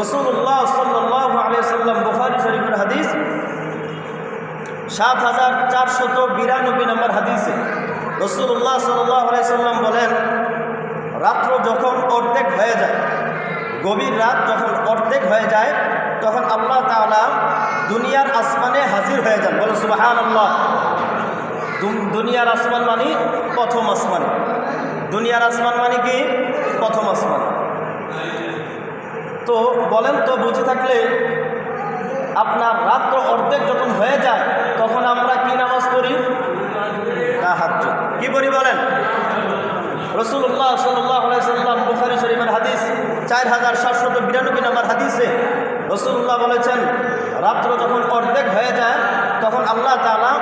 রসুল্লাহ সাল্লাহ আলিয়া সাল্লাম বুখারি শরীফের হাদিস সাত হাজার চারশত বিরানব্বই নম্বর হাদিসে রসুল্লাহ সাল্লাহ সাল্লাম বলেন, রাত্র যখন অর্ধেক হয়ে যায়, গভীর রাত যখন অর্ধেক হয়ে যায়, তখন আল্লাহ তাআলা দুনিয়ার আসমানে হাজির হয়ে যান। বলে সুবাহান আল্লাহ দুনিয়ার আসমান মানে প্রথম আসমান। দুনিয়ার আসমান মানে কি? প্রথম আসমান। তো বলেন তো, বুঝে থাকলে আপনার রাত্র অর্ধেক যখন হয়ে যায়, তখন আমরা কি নামাজ পড়ি? কি পড়ি বলেন? রসুল্লাহ সাল্লাহ সাল্লাম বুখারি শরীফের হাদিস, চার হাজার সাতশত বিরানব্বই নম্বর হাদিসে রসুল্লাহ বলেছেন, রাত্র যখন অর্ধেক হয়ে যায়, তখন আল্লাহ তালা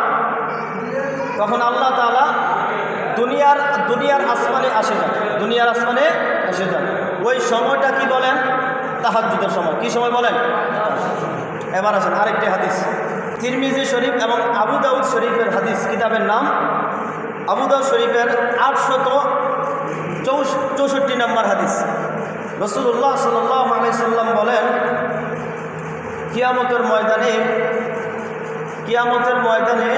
তখন আল্লাহ তালা দুনিয়ার দুনিয়ার আসমানে আসে যান, দুনিয়ার আসমানে আসে যান। ওই সময়টা কি বলেন? তাহাজুদের সময়। কি সময় বলেন? এবার আসেন, আরেকটি হাদিস। তিরমিজি শরীফ এবং আবু দাউদ শরীফের হাদিস কিতাবের নাম? আবু দাউদ শরীফের আটশত চৌষট্টি নম্বর হাদিস। রসুল্লাহ সাল্লাম বলেন, কিয়ামতের ময়দানে কিয়ামতের ময়দানে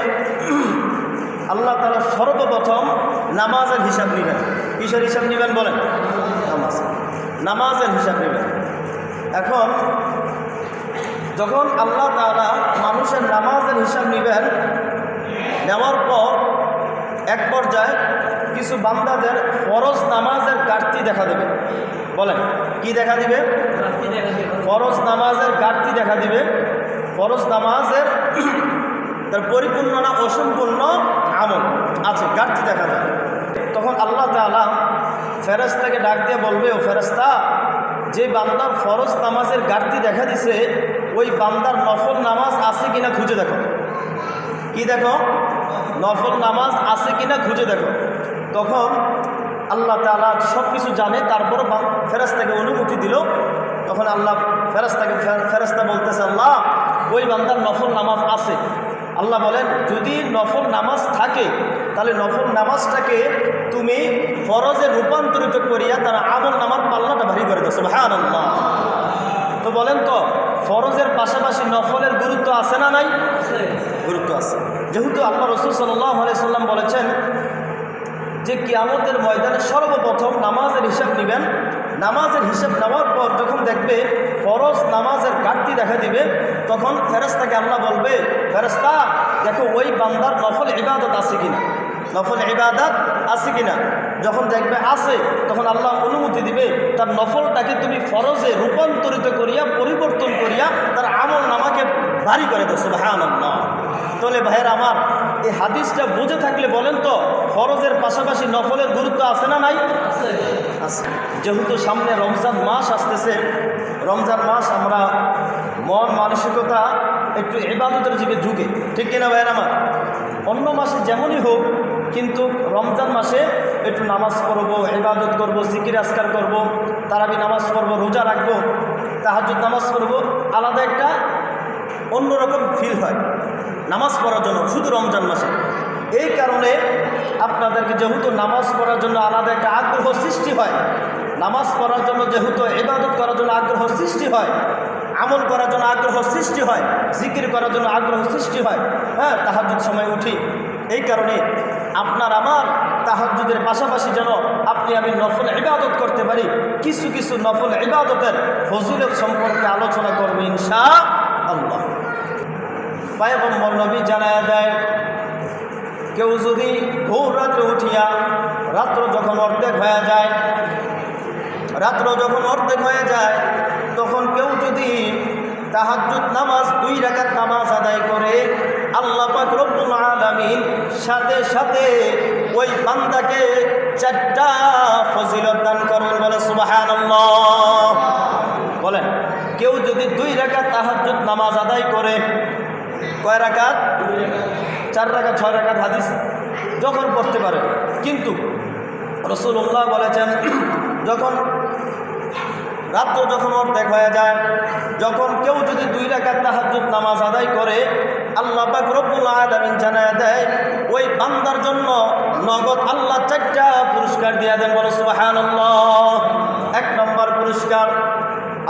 আল্লাহ তালা সর্বপ্রথম নামাজের হিসাব নেবেন। কিসের হিসাব নেবেন বলেন? নামাজ। নামাজের হিসাব নেবেন। এখন যখন আল্লাহ তাআলা মানুষের নামাজের হিসাব নেবেন নেওয়ার পর এক পর্যায়ে কিছু বান্দাদের ফরজ নামাজের ঘাটতি দেখা দেবে। বলেন কি দেখা দিবে? ফরজ নামাজের ঘাটতি দেখা দিবে। ফরজ নামাজের তার পরিপূর্ণ না অসম্পূর্ণ আমল আছে ঘাটতি দেখা যায় তখন আল্লাহ তাআলা ফেরেস্তাকে ডাক দিয়ে বলবে ও ফেরেস্তা যে বান্দার ফরজ নামাজের ঘাটতি দেখা দিছে, ওই বান্দার নফল নামাজ আছে কিনা খুঁজে দেখো। কি দেখো? নফল নামাজ আছে কিনা খুঁজে দেখো। তখন আল্লাহ তালা সব কিছু জানে, তারপরও ফেরাস্তাকে অনুমতি দিল। তখন আল্লাহ ফেরাস্তাকে ফেরাস্তা বলতেছে, আল্লাহ, ওই বান্দার নফল নামাজ আছে। আল্লাহ বলেন, যদি নফল নামাজ থাকে, তাহলে নফল নামাজটাকে তুমি ফরজে রূপান্তরিত করিয়া তার আমল নামার পাল্লাটা ভারী করে দেছো হ্যাঁ আল্লাহ তো বলেন তো, ফরজের পাশাপাশি নফলের গুরুত্ব আছে না নাই? গুরুত্ব আছে। যেহেতু আল্লাহ রসুল সাল্লাহ সাল্লাম বলেছেন যে কিয়ামতের ময়দানে সর্বপ্রথম নামাজের হিসাব নেবেন। নামাজের হিসাব নেওয়ার পর যখন দেখবে ফরজ নামাজের ঘাটতি দেখা দিবে, তখন ফেরস্তাকে আল্লাহ বলবে ফেরস্তা দেখো ওই বান্দার নফল ইবাদত আছে কিনা? নফল ইবাদত আছে কিনা? যখন দেখবে আছে, তখন আল্লাহ অনুমতি দিবে, তার নফলটাকে তুমি ফরজে রূপান্তরিত করিয়া, পরিবর্তন করিয়া তার আমল নামাকে ভারী করে দেছো হ্যাঁ আল্লাহ তাহলে ভাইয়ের আমার, এই হাদিসটা বুঝে থাকলে বলেন তো, ফরজের পাশাপাশি নফলের গুরুত্ব আছে না নাই? আছে। যেহেতু সামনে রমজান মাস আসতেছে, রমজান মাস আমরা মন মানসিকতা একটু এবাদতের দিকে ঝুঁকে। ঠিক কিনা ভাইয়ের আমার? অন্য মাসে যেমনই হোক, কিন্তু রমজান মাসে একটু নামাজ পড়ব, ইবাদত করব, জিকির আসকার করব, তারাবি নামাজ পড়ব, রোজা রাখব তাহাজুদ নামাজ পড়ব, আলাদা একটা অন্যরকম ফিল হয় নামাজ পড়ার জন্য, শুধু রমজান মাসে। এই কারণে আপনাদেরকে যেহেতু নামাজ পড়ার জন্য আলাদা একটা আগ্রহ সৃষ্টি হয়, নামাজ পড়ার জন্য যেহেতু ইবাদত করার জন্য আগ্রহ সৃষ্টি হয় আমল করার জন্য আগ্রহ সৃষ্টি হয়, জিকির করার জন্য আগ্রহ সৃষ্টি হয় হ্যাঁ তাহাজুদ সময় উঠি। এই কারণে আপনার আমার তাহাজুদের পাশাপাশি যেন আপনি আমি নফল ইবাদত করতে পারি। কিছু কিছু নফল ইবাদতের ফজিলত সম্পর্কে আলোচনা করব ইনশা আল্লাহ পায়গম্বর নবী জানায় দেয়, কেউ যদি ভোর রাত্রে উঠিয়া রাত্র যখন অর্ধেক হয়ে যায়, রাত্র যখন অর্ধেক হয়ে যায় তখন কেউ যদি তাহাজুদ নামাজ দুই রাকাত নামাজ আদায় করে, আল্লাহ রব্বুল আলামিন সাথে সাথে ওই বান্দাকে চারটা ফজিলত দান করবেন। বলে সুবহানাল্লাহ। বলেন, কেউ যদি দুই রাকাত তাহাজুদ নামাজ আদায় করে, কয় রাকাত? চার রাকাত, ছয় রাকাত হাদিস যখন পড়তে পারে। কিন্তু রসুল্লাহ বলেছেন, যখন রাত্র যখন অর্ধেক হয়ে যায়, যখন কেউ যদি দুই রাকাত তাহাজুদ নামাজ আদায় করে, আল্লাহ পাক রব্বুল আলামিন জানায় দেয়, ওই বান্দার জন্য নগদ আল্লাহ চারটা পুরস্কার দিয়ে দেন, বলো সুবহানাল্লাহ। এক নম্বর পুরস্কার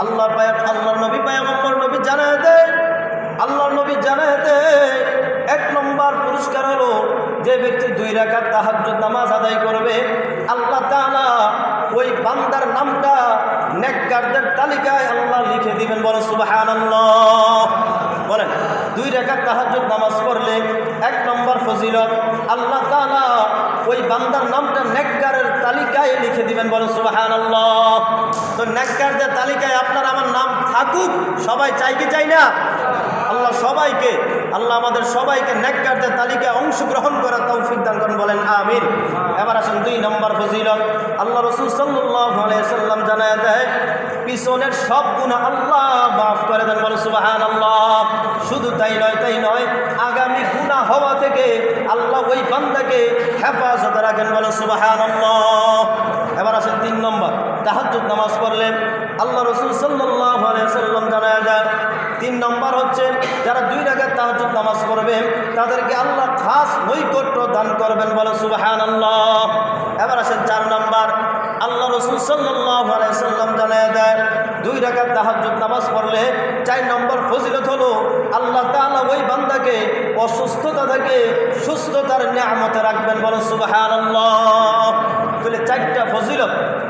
আল্লাহ পায় আল্লাহর নবী পায়গম্বর নবী জানায় দেয়, আল্লাহর নবী জানায় দেয়, এক নম্বর পুরস্কার হলো যে ব্যক্তি দুই রাকাত তাহাজ্জুদ নামাজ আদায় করবে আল্লাহ তাআলা ওই বান্দার নামটা নেককারদের তালিকায় আল্লাহ লিখে দিবেন বলে সুবাহান বলেন, দুই রেখার তাহাজুদ নামাজ পড়লে এক নম্বর ফজিলত, আল্লাহ তালা ওই বান্দার নামটা নেককারের তালিকায় লিখে দিবেন, বলেন সুবাহান তো নেককারদের তালিকায় আপনার আমার নাম থাকুক, সবাই চাই কি চাই না? সবাইকে, আল্লাহ আমাদের সবাইকে নেককারদের তালিকায় অংশগ্রহণ করার তৌফিক দান করেন, বলেন আমিন। এবার আসেন দুই নম্বর ফজিলত। আল্লাহ রসুল আলাইহি সাল্লাম জানায় দেয়, পিছনের সব গুণা আল্লাহ মাফ করে দেন, বলে সুবাহান আল্লাহ শুধু তাই নয় তাই নয়, আগামী গুণা হওয়া থেকে আল্লাহ ওই বান্দাকে হেফাজতে রাখেন, বলে সুবাহান আল্লাহ এবার আসেন তিন নম্বর, তাহাজ্জুদ নামাজ পড়লেন আল্লাহ রসুল সাল্লাল্লাহু আলাইহি সাল্লাম জানায় দেয়, তিন নম্বর হচ্ছে যারা দুই রাখার তাহাজুদ নামাজ পড়বেন তাদেরকে আল্লাহ খাস নৈকট্য দান করবেন বলে সুবাহান আল্লাহ এবার আসেন চার নম্বর। আল্লাহ রসুল সাল্লাম জানায় দেয়, দুই রাখার তাহাজুদ নামাজ পড়লে চার নম্বর ফজিলত হলো আল্লাহ তাআলা ওই বান্দাকে অসুস্থতা থেকে সুস্থতার নিয়ামতে রাখবেন বলে সুবাহান আল্লাহ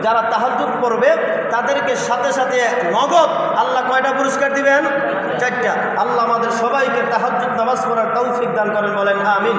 যারা তাহাজুদ পড়বে, তাদেরকে সাথে সাথে নগদ আল্লাহ কয়টা পুরস্কার দিবেন? চারটা। আল্লাহ আমাদের সবাইকে তাহাজুদ নামাজ পড়ার তৌফিক দান করেন, বলেন, আমিন।